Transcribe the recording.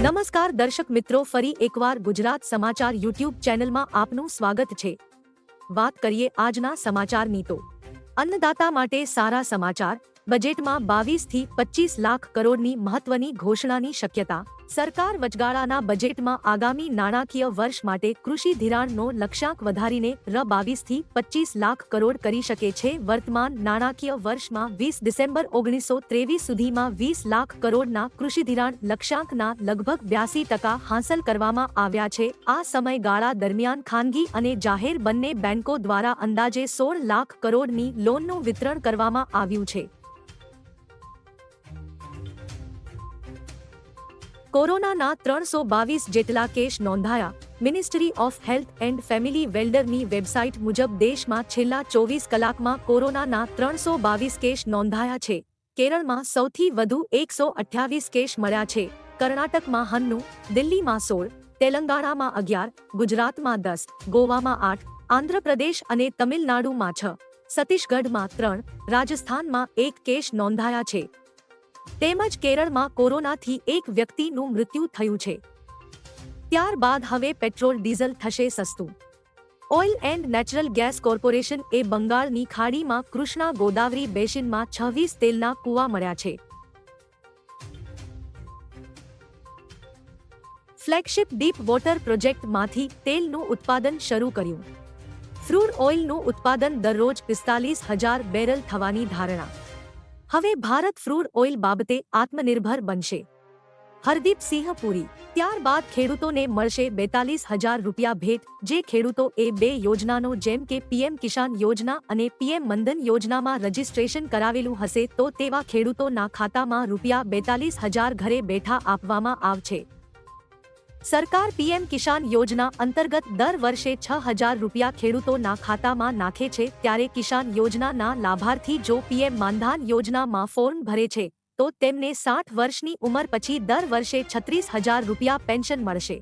નમસ્કાર દર્શક મિત્રો, ફરી એકવાર ગુજરાત સમાચાર યુટ્યુબ ચેનલમાં આપનું સ્વાગત છે. વાત કરીએ આજના સમાચારની તો અન્નદાતા માટે સારા સમાચાર બજેટમાં બાવીસથી પચીસ લાખ કરોડની મહત્વની ઘોષણાની શક્યતા. સરકાર વચગાળાના બજેટમાં આગામી નાણાકીય વર્ષ માટે કૃષિ ધિરાણનો લક્ષ્યાંક વધારીને ર બાવીસથી પચીસ લાખ કરોડ કરી શકે છે. વર્તમાન નાણાકીય વર્ષમાં વીસ ડિસેમ્બર ઓગણીસો ત્રેવીસ સુધીમાં વીસ લાખ કરોડના કૃષિ ધિરાણ લક્ષ્યાંકના લગભગ બ્યાસી ટકા હાંસલ કરવામાં આવ્યા છે. આ સમયગાળા દરમિયાન ખાનગી અને જાહેર બંને બેન્કો દ્વારા અંદાજે સોળ લાખ કરોડની લોનનું વિતરણ કરવામાં આવ્યું છે. કોરોનાના ત્રણસો બાવીસ જેટલા કેસ નોંધાયા. Ministry of health and family વેલ્ડરની website મુજબ દેશમાં છેલ્લા ચોવીસ કલાકમાં કોરોનાના ત્રણસો બાવીસ કેસ નોંધાયા છે. કેરળમાં સૌથી વધુ એકસો અઠ્યાવીસ કેસ મળ્યા છે. કર્ણાટકમાં હન્નુ, દિલ્હીમાં સોળ, તેલંગાણામાં અગિયાર, ગુજરાતમાં દસ, ગોવામાં આઠ, આંધ્રપ્રદેશ અને તમિલનાડુમાં છ. છત્તીસગઢમાં ત્રણ, રાજસ્થાનમાં એક કેસ નોંધાયા છે. તેમજ કેરળમાં કોરોનાથી એક વ્યક્તિનું મૃત્યુ થયું છે. ત્યારબાદ હવે પેટ્રોલ, ડીઝલ થશે સસ્તું. Oil and natural gas corporation એ બંગાળની ખાડીમાં કૃષ્ણા ગોદાવરી બેસિનમાં છવ્વીસ તેલના કૂવા મળ્યા છે. ફ્લેગશિપ ડીપ વોટર પ્રોજેક્ટમાંથી તેલનું ઉત્પાદન શરૂ કર્યું. ફ્રૂડ ઓઇલનું ઉત્પાદન દરરોજ પિસ્તાલીસ હજાર બેરલ થવાની ધારણા. હવે ભારત ફ્રૂડ ઓઇલ બાબતે આત્મનિર્ભર બનશે. હરદીપ સિંહ પુરી, ત્યારબાદ ખેડૂતોને મળશે બેતાલીસ હજાર રૂપિયા ભેટ, જે ખેડૂતો એ બે યોજનાનો જેમ કે પીએમ કિસાન યોજના અને પીએમ મંદન યોજનામાં રજીસ્ટ્રેશન કરાવેલું હશે તો તેવા ખેડૂતોના ખાતામાં રૂપિયા બેતાલીસ હજાર ઘરે બેઠા આપવામાં આવશે. સરકાર પીએમ કિસાન યોજના અંતર્ગત દર વર્ષે છ હજાર રૂપિયા ખેડૂતોના ખાતામાં નાખે છે ત્યારે કિસાન યોજનાના લાભાર્થી જો પીએમ માનધાન યોજનામાં ફોર્મ ભરે છે, તો તેમને સાઠ વર્ષની ઉંમર પછી દર વર્ષે છત્રીસ હજાર રૂપિયા પેન્શન મળશે.